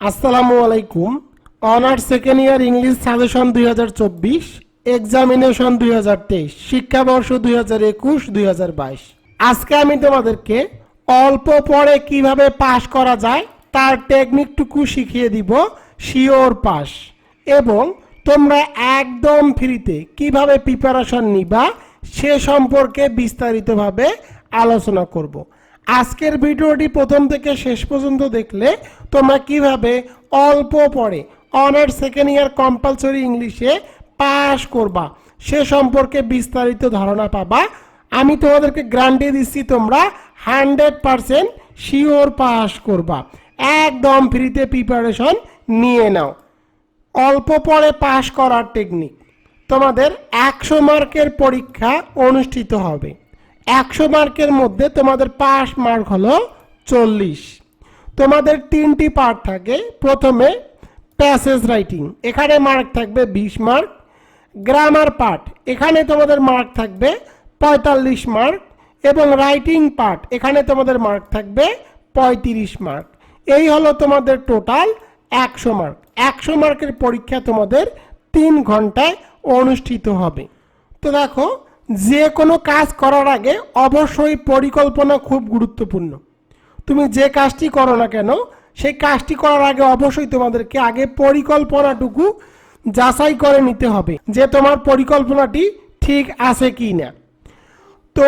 আসসালামু আলাইকুম। Honours second year English suggestion দুই হাজার চব্বিশ এক্সামিনেশন দুই হাজার তেইশ, শিক্ষাবর্ষ দুই হাজার একুশ, দুই হাজার বাইশ। আজকে আমি তোমাদেরকে অল্প পরে কীভাবে পাশ করা যায়, তার টেকনিকটুকু শিখিয়ে দিব শিওর পাস এবং তোমরা একদম ফ্রিতে কীভাবে প্রিপারেশন নিবা, সে সম্পর্কে বিস্তারিতভাবে আলোচনা করব। আজকের ভিডিওটি প্রথম থেকে শেষ পর্যন্ত দেখলে তোমরা কীভাবে অল্প পরে অনার্স সেকেন্ড ইয়ার কম্পালসরি ইংলিশে পাস করবা, সে সম্পর্কে বিস্তারিত ধারণা পাবা। আমি তোমাদেরকে গ্যারান্টি দিচ্ছি তোমরা হান্ড্রেড পারসেন্ট শিওর পাস করবা। একদম ফ্রিতে প্রিপারেশন নিয়ে নাও। অল্প পরে পাশ করার টেকনিক তোমাদের একশো মার্কের পরীক্ষা অনুষ্ঠিত হবে। একশো মার্কের মধ্যে তোমাদের পাস মার্ক হলো চল্লিশ। তোমাদের তিনটি পার্ট থাকে। প্রথমে প্যাসেজ রাইটিং এখানে মার্ক থাকবে বিশ মার্ক। গ্রামার পার্ট এখানে তোমাদের মার্ক থাকবে পঁয়তাল্লিশ মার্ক। এবং রাইটিং পার্ট এখানে তোমাদের মার্ক থাকবে পঁয়ত্রিশ মার্ক। এই হলো তোমাদের টোটাল একশো মার্ক। একশো মার্কের পরীক্ষা তোমাদের তিন ঘন্টায় অনুষ্ঠিত হবে। তো দেখো যে কোনো কাজ করার আগে অবশ্যই পরিকল্পনা খুব গুরুত্বপূর্ণ। তুমি যে কাজটি করো না কেন, সেই কাজটি করার আগে অবশ্যই তোমাদেরকে আগে পরিকল্পনাটুকু যাচাই করে নিতে হবে যে তোমার পরিকল্পনাটি ঠিক আছে কি না তো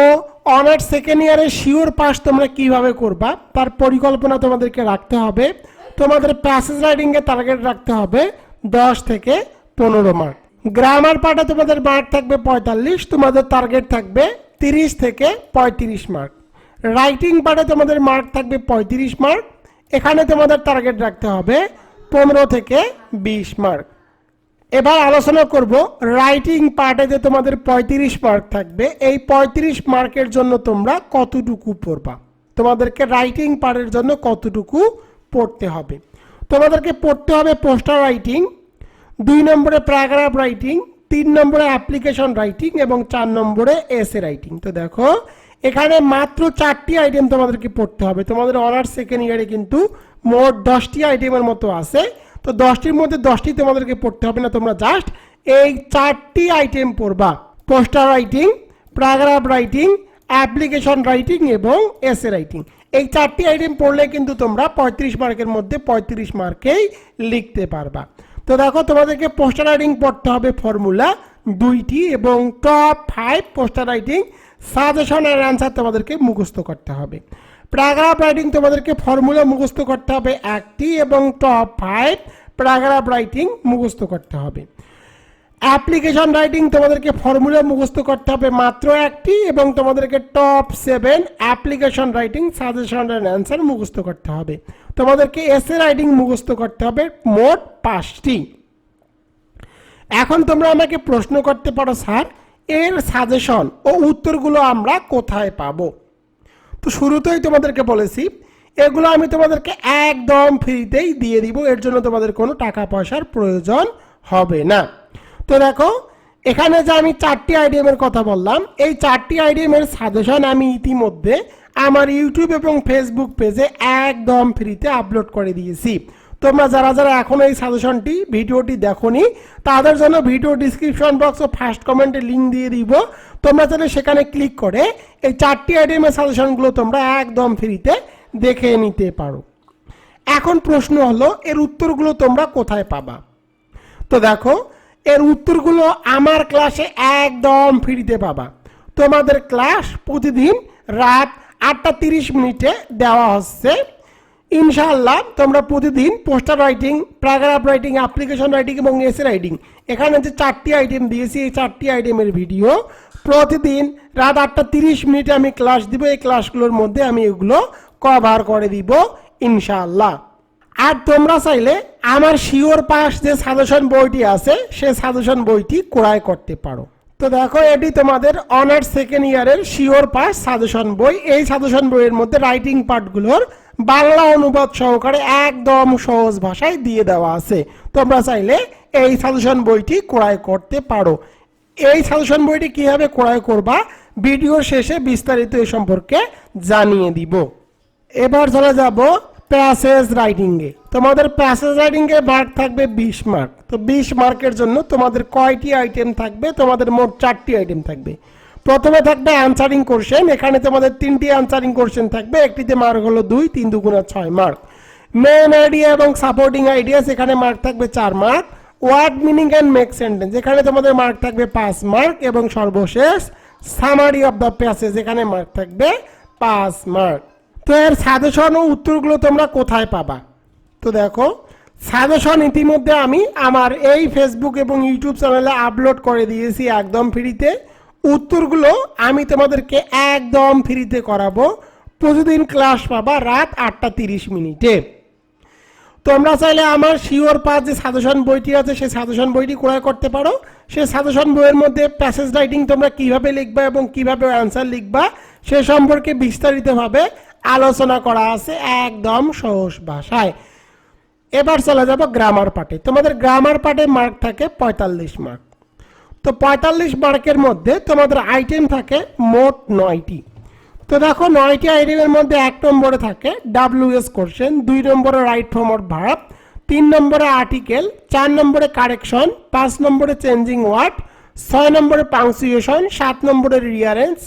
অনার্স সেকেন্ড ইয়ারে শিওর পাস তোমরা কীভাবে করবা, তার পরিকল্পনা তোমাদেরকে রাখতে হবে। তোমাদের প্যাসেজ রাইডিংয়ে টার্গেট রাখতে হবে দশ থেকে পনেরো মার্ক গ্রামার পার্টে তোমাদের মার্ক থাকবে পঁয়তাল্লিশ, তোমাদের টার্গেট থাকবে তিরিশ থেকে পঁয়ত্রিশ মার্ক রাইটিং পার্টে তোমাদের মার্ক থাকবে পঁয়ত্রিশ মার্ক এখানে তোমাদের টার্গেট রাখতে হবে পনেরো থেকে বিশ মার্ক এবার আলোচনা করব রাইটিং পার্টে যে তোমাদের পঁয়ত্রিশ মার্ক থাকবে, এই পঁয়ত্রিশ মার্কের জন্য তোমরা কতটুকু পড়বা? তোমাদেরকে রাইটিং পার্টের জন্য কতটুকু পড়তে হবে? তোমাদেরকে পড়তে হবে পোস্টার রাইটিং দুই নম্বরে প্যারাগ্রাফ রাইটিং তিন নম্বরে অ্যাপ্লিকেশন রাইটিং এবং চার নম্বরে এসে রাইটিং তো দেখো, এখানে মাত্র চারটি আইটেম তোমাদেরকে পড়তে হবে। তোমাদের অনার্স সেকেন্ড ইয়ারে কিন্তু মোট দশটি আইটেমের মতো আছে। তো দশটির মধ্যে দশটি তোমাদেরকে পড়তে হবে না, তোমরা জাস্ট এই চারটি আইটেম পড়বা। Poster writing paragraph writing application writing এবং এসে রাইটিং এই চারটি আইটেম পড়লে কিন্তু তোমরা পঁয়ত্রিশ মার্কের মধ্যে পঁয়ত্রিশ মার্কেই লিখতে পারবা। তো দেখো, তোমাদেরকে পোস্টার রাইটিং পড়তে হবে ফর্মুলা দুইটি এবং top five poster writing suggestion এর অ্যান্সার তোমাদেরকে মুখস্থ করতে হবে। প্যারাগ্রাফ রাইটিং তোমাদেরকে ফর্মুলা মুখস্থ করতে হবে একটি এবং টপ ফাইভ প্যারাগ্রাফ রাইটিং মুখস্থ করতে হবে। অ্যাপ্লিকেশন রাইটিং তোমাদেরকে ফর্মুলা মুখস্থ করতে হবে মাত্র একটি এবং তোমাদেরকে top seven application writing suggestion and answer মুখস্থ করতে হবে। তোমাদেরকে এসে রাইটিং মুখস্থ করতে হবে মোট পাঁচটি। এখন তোমরা আমাকে প্রশ্ন করতে পারো, স্যার, এর সাজেশন ও উত্তরগুলো আমরা কোথায় পাবো? তো শুরুতেই তোমাদেরকে বলেছি, এগুলো আমি তোমাদেরকে একদম ফ্রিতেই দিয়ে দিব, এর জন্য তোমাদের কোনো টাকা পয়সার প্রয়োজন হবে না। তো দেখো, এখানে যে আমি চারটি আইডিএমের কথা বললাম, এই চারটি আইডিএমের সাজেশন আমি ইতিমধ্যে আমার ইউটিউব এবং ফেসবুক পেজে একদম ফ্রিতে আপলোড করে দিয়েছি। তোমরা যারা যারা এখনও এই সাজেশনটি ভিডিওটি দেখোনি, তাদের জন্য ভিডিও ডিসক্রিপশন বক্স ও ফার্স্ট কমেন্টে লিঙ্ক দিয়ে দিব। তোমরা চাইলে সেখানে ক্লিক করে এই চারটি আইটেমের সাজেশনগুলো তোমরা একদম ফ্রিতে দেখে নিতে পারো। এখন প্রশ্ন হলো, এর উত্তরগুলো তোমরা কোথায় পাবা? তো দেখো এর উত্তরগুলো আমার ক্লাসে একদম ফ্রিতে পাবা। তোমাদের ক্লাস প্রতিদিন রাত আটটা তিরিশ মিনিটে দেওয়া হচ্ছে। ইনশাআল্লাহ তোমরা প্রতিদিন poster writing, paragraph writing, application writing এবং এসে রাইটিং। এখানে যে চারটি আইটেম দিয়েছি, এই চারটি আইটেমের ভিডিও প্রতিদিন রাত আটটা তিরিশ মিনিটে আমি ক্লাস দিব। এই ক্লাসগুলোর মধ্যে আমি এগুলো কভার করে দিব, ইনশাআল্লাহ। আর তোমরা চাইলে আমার শিওর পাস যে সাজেশন বইটি আছে, সে সাজেশন বইটি ক্রয় করতে পারো। তো দেখো, এটি তোমাদের অনার্স সেকেন্ড ইয়ারের শিওর পাস সাজেশন বই। এই সাজেশন বইয়ের মধ্যে রাইটিং পার্টগুলোর বাংলা অনুবাদ সহকারে একদম সহজ ভাষায় দিয়ে দেওয়া আছে। তোমরা চাইলে এই সাজেশন বইটি ক্রয় করতে পারো। এই সাজেশন বইটি কীভাবে ক্রয় করবা ভিডিও শেষে বিস্তারিত এ সম্পর্কে জানিয়ে দিব। এবার চলে যাব প্যাসেজ রাইটিংয়ে তোমাদের প্যাসেজ রাইডিং এর মার্ক থাকবে বিশ মার্ক তো বিশ মার্কের জন্য তোমাদের কয়টি আইটেম থাকবে? তোমাদের মোট চারটি আইটেম থাকবে। প্রথমে থাকবে অ্যান্সারিং কোশ্চেন এখানে তোমাদের তিনটি অ্যান্সারিং কোশ্চেন থাকবে। একটিতে মার্ক হলো দুই, তিন দুগুণা ছয় মার্ক মেন আইডিয়া এবং সাপোর্টিং আইডিয়াস এখানে মার্ক থাকবে চার mark word meaning and make sentence এখানে তোমাদের মার্ক থাকবে পাঁচ মার্ক এবং সর্বশেষ সামারি অফ দ্য প্যাসেজ এখানে মার্ক থাকবে পাঁচ মার্ক তো এর সাজেশন ও উত্তরগুলো তোমরা কোথায় পাবা? তো দেখো সাজেশন ইতিমধ্যে আমি আমার এই ফেসবুক এবং ইউটিউব চ্যানেলে আপলোড করে দিয়েছি একদম ফ্রিতে উত্তরগুলো আমি তোমাদেরকে একদম ফ্রিতে করাবো। প্রতিদিন ক্লাস পাবা রাত আটটা তিরিশ মিনিটে। তোমরা চাইলে আমার শিওর পাস যে সাজেশন বইটি আছে, সেই সাজেশন বইটি ক্রয় করতে পারো। সেই সাজেশন বইয়ের মধ্যে প্যাসেজ রাইটিং তোমরা কীভাবে লিখবা এবং কীভাবে অ্যান্সার লিখবা, সে সম্পর্কে বিস্তারিতভাবে আলোচনা করা আছে একদম সহজ ভাষায়। এবার চলে যাব গ্রামার পার্টে তোমাদের গ্রামার পার্টে মার্ক থাকে পঁয়তাল্লিশ মার্ক তো পঁয়তাল্লিশ মার্কের মধ্যে তোমাদের আইটেম থাকে মোট নয়টি। তো দেখো নয়টি আইটেমের মধ্যে এক নম্বরে থাকে ডাব্লিউএস কোশ্চেন দুই নম্বরে রাইট ফর্ম অফ ভার্ব তিন নম্বরে আর্টিকেল চার নম্বরে কারেকশন পাঁচ নম্বরে চেঞ্জিং ওয়ার্ড ছয় নম্বরে পাংচুয়েশন সাত নম্বরে রিয়ারেন্স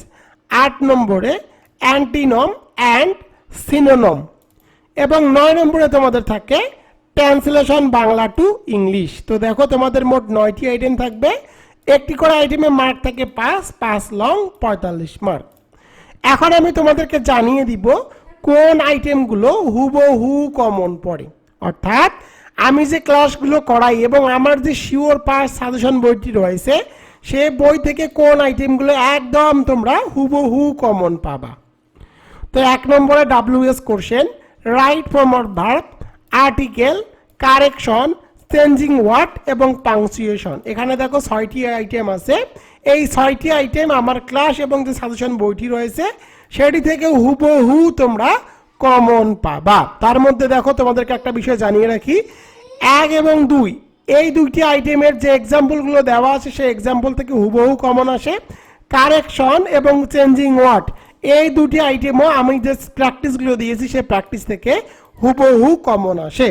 আট নম্বরে অ্যান্টিনম অ্যান্ড সিনোনম এবং নয় নম্বরে তোমাদের থাকে ট্রান্সলেশন বাংলা টু ইংলিশ তো দেখো তোমাদের মোট নয়টি আইটেম থাকবে। একটি করে আইটেমে মার্ক থাকে পাঁচ পাঁচ লং, পঁয়তাল্লিশ মার্ক এখন আমি তোমাদেরকে জানিয়ে দিব কোন আইটেমগুলো হুবহু কমন পড়ে। অর্থাৎ আমি যে ক্লাসগুলো করাই এবং আমার যে শিওর পাস সাজেশন বইটি রয়েছে, সে বই থেকে কোন আইটেমগুলো একদম তোমরা হুবহু কমন পাবা। তো এক নম্বরে WS question right form of verb article correction changing word এবং পাংচুয়েশন এখানে দেখো ছয়টি আইটেম আছে। এই ছয়টি আইটেম আমার ক্লাস এবং যে সাজেশন বইটি রয়েছে, সেটি থেকে হুবহু তোমরা কমন পাবা। তার মধ্যে দেখো তোমাদেরকে একটা বিষয় জানিয়ে রাখি। এক এবং দুই, এই দুইটি আইটেমের যে এক্সাম্পলগুলো দেওয়া আছে, সেই এক্সাম্পল থেকে হুবহু কমন আসে। কারেকশন এবং চেঞ্জিং ওয়ার্ড এই দুটি আইটেমও আমি যে প্র্যাকটিসগুলো দিয়েছি, সেই প্র্যাকটিস থেকে হুবহু কমন আসে।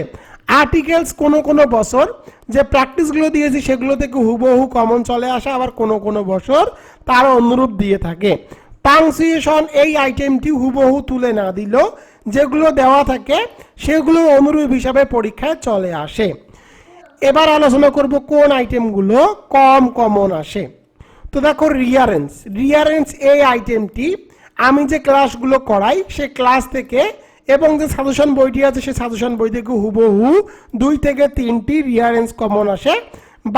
আর্টিকেলস কোনো কোনো বছর, যে প্র্যাকটিসগুলো দিয়েছি, সেগুলো থেকে হুবহু কমন চলে আসে, আবার কোনো কোনো বছর তার অনুরূপ দিয়ে থাকে। পাংসুয়েশন এই আইটেমটি হুবহু তুলে না দিলেও যেগুলো দেওয়া থাকে, সেগুলো অনুরূপ হিসাবে পরীক্ষায় চলে আসে। এবার আলোচনা করব কোন আইটেমগুলো কম কমন আসে। তো দেখো রিয়ারেন্স রিয়ারেন্স এই আইটেমটি আমি যে ক্লাসগুলো করাই সে ক্লাস থেকে এবং যে সাজেশন বইটি আছে সে সাজেশন বই থেকে হুবহু দুই থেকে তিনটি রিয়ারেন্স কমন আসে।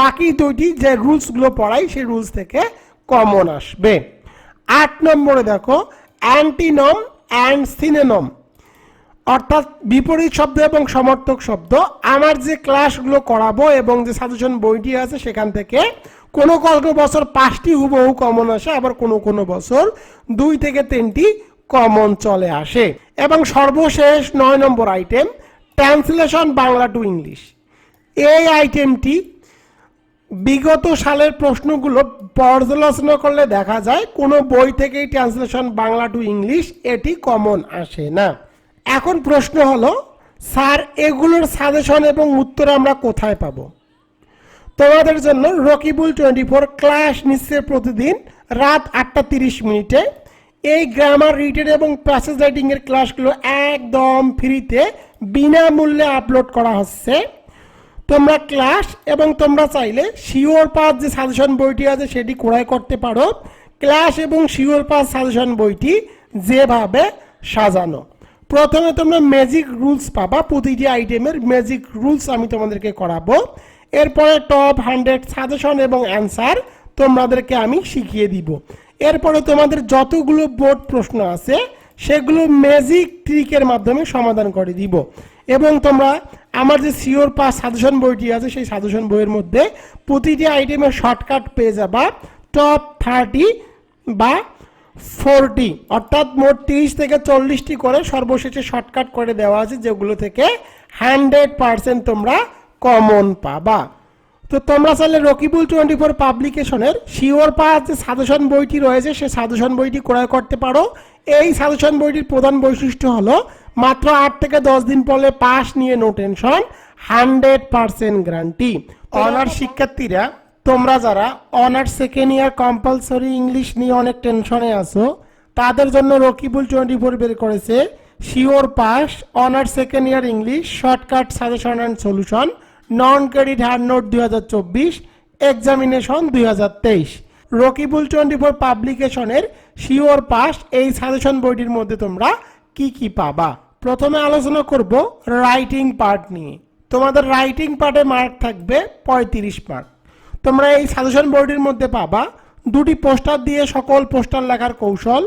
বাকি দুইটি যে রুলসগুলো পড়াই, সেই রুলস থেকে কমন আসবে। আট নম্বরে দেখো অ্যান্টিনম অ্যান্ড সিনেনম অর্থাৎ বিপরীত শব্দ এবং সমর্থক শব্দ। আমার যে ক্লাসগুলো করাবো এবং যে সাজেশন বইটি আছে, সেখান থেকে কোনো কোনো বছর পাঁচটি হুবহু কমন আসে, আবার কোনো কোনো বছর দুই থেকে তিনটি কমন চলে আসে। এবং সর্বশেষ নয় number item translation Bangla to English এই আইটেমটি বিগত সালের প্রশ্নগুলো পর্যালোচনা করলে দেখা যায়, কোনো বই থেকেই ট্রান্সলেশন বাংলা টু ইংলিশ এটি কমন আসে না। এখন প্রশ্ন হলো, স্যার, এগুলোর সাজেশন এবং উত্তর আমরা কোথায় পাবো? তোমাদের জন্য রকিবুল টোয়েন্টি ফোর ক্লাস নিচ্ছে প্রতিদিন রাত আটটা তিরিশ মিনিটে। এই গ্রামার, রিটেন এবং প্যাসেজ রাইটিং এর ক্লাসগুলো একদম ফ্রিতে বিনামূল্যে আপলোড করা হচ্ছে। তোমরা ক্লাস এবং তোমরা চাইলে শিওর পাস যে সাজেশন বইটি আছে সেটি ক্রয় করতে পারো। ক্লাস এবং শিওর পাস সাজেশন বইটি যেভাবে সাজানো। প্রথমে তোমরা ম্যাজিক রুলস পাবা, প্রতিটি আইটেমের ম্যাজিক রুলস আমি তোমাদেরকে করাবো। এরপরে টপ হান্ড্রেড সাজেশন এবং অ্যান্সার তোমাদেরকে আমি শিখিয়ে দিব। এরপরে তোমাদের যতগুলো বোর্ড প্রশ্ন আছে, সেগুলো ম্যাজিক ট্রিকের মাধ্যমে সমাধান করে দিব। এবং তোমরা আমার যে সিওর পাস সাজেশন বইটি আছে, সেই সাজেশন বইয়ের মধ্যে প্রতিটি আইটেমের শর্টকাট পেয়ে যাবা। টপ থার্টি বা ফোরটি অর্থাৎ মোট তিরিশ থেকে চল্লিশটি করে সর্বশেষে শর্টকাট করে দেওয়া আছে, যেগুলো থেকে হান্ড্রেড পার্সেন্ট তোমরা কমন পাবা। তো তোমরা চাইলে রকিবুল টোয়েন্টি ফোর পাবলিকেশনের শিওর পাস যে সাজেশন বইটি রয়েছে, সে সাজেশন বইটি ক্রয় করতে পারো। এই সাজেশন বইটির প্রধান বৈশিষ্ট্য হলো, মাত্র আট থেকে দশ দিন পরে পাস নিয়ে no tension, hundred percent guarantee. Honours শিক্ষার্থীরা, তোমরা যারা honours second year compulsory English নিয়ে অনেক টেনশনে আছো, তাদের জন্য রকিবুল টোয়েন্টি ফোর বের করেছে, sure pass, honours second year English, shortcut suggestion and solution. Non credit hard note দুই হাজার চব্বিশ এক্সামিনেশন দুই হাজার তেইশ। রকিবুল টোয়েন্টি ফোর পাবলিকেশনের শিওর পাস এই সাজেশন বইটির মধ্যে তোমরা কি কি পাবা? প্রথমে আলোচনা করব রাইটিং পার্ট নিয়ে। তোমাদের রাইটিং পার্টে মার্ক থাকবে পঁয়ত্রিশ মার্ক তোমরা এই সাজেশন বোর্ডের মধ্যে পাবা দুটি পোস্টার দিয়ে সকল পোস্টার লেখার কৌশল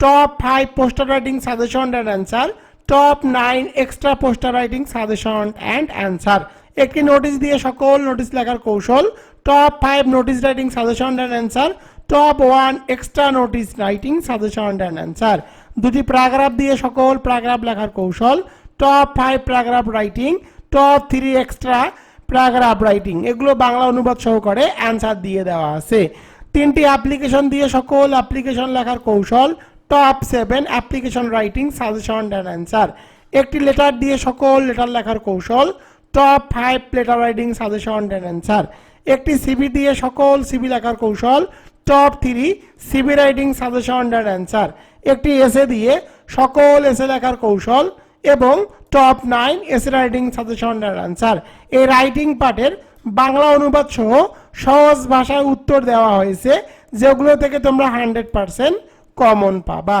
top five poster writing suggestion and answer top nine extra poster writing suggestion and answer একটি নোটিশ দিয়ে সকল নোটিশ লেখার কৌশল top five notice writing suggestion and answer top one extra notice writing suggestion and answer দুটি paragraph দিয়ে সকল paragraph লেখার কৌশল top five paragraph writing top three extra paragraph writing এগুলো বাংলা অনুবাদ সহকারে অ্যান্সার দিয়ে দেওয়া আছে। তিনটি অ্যাপ্লিকেশন দিয়ে সকল অ্যাপ্লিকেশন লেখার কৌশল top seven application writing suggestion and answer একটি লেটার দিয়ে সকল লেটার লেখার কৌশল top five letter writing suggestion and answer একটি সিবি দিয়ে সকল সিবি লেখার কৌশল top three CV writing suggestion and answer একটি এসে দিয়ে সকল এসে লেখার কৌশল এবং top nine essay writing suggestion and answer এই রাইটিং পার্টের বাংলা অনুবাদ সহ সহজ ভাষায় উত্তর দেওয়া হয়েছে, যেগুলো থেকে তোমরা হান্ড্রেড পার্সেন্ট কমন পাবা।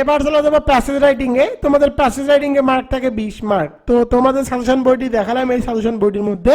এবার চলে যাব প্যাসেজ রাইটিং এ। তোমাদের প্যাসেজ রাইটিং এ মার্ক থাকে বিশ মার্ক তো তোমাদের সাজেশন বইটি দেখালাম এই সাজেশন বইটির মধ্যে।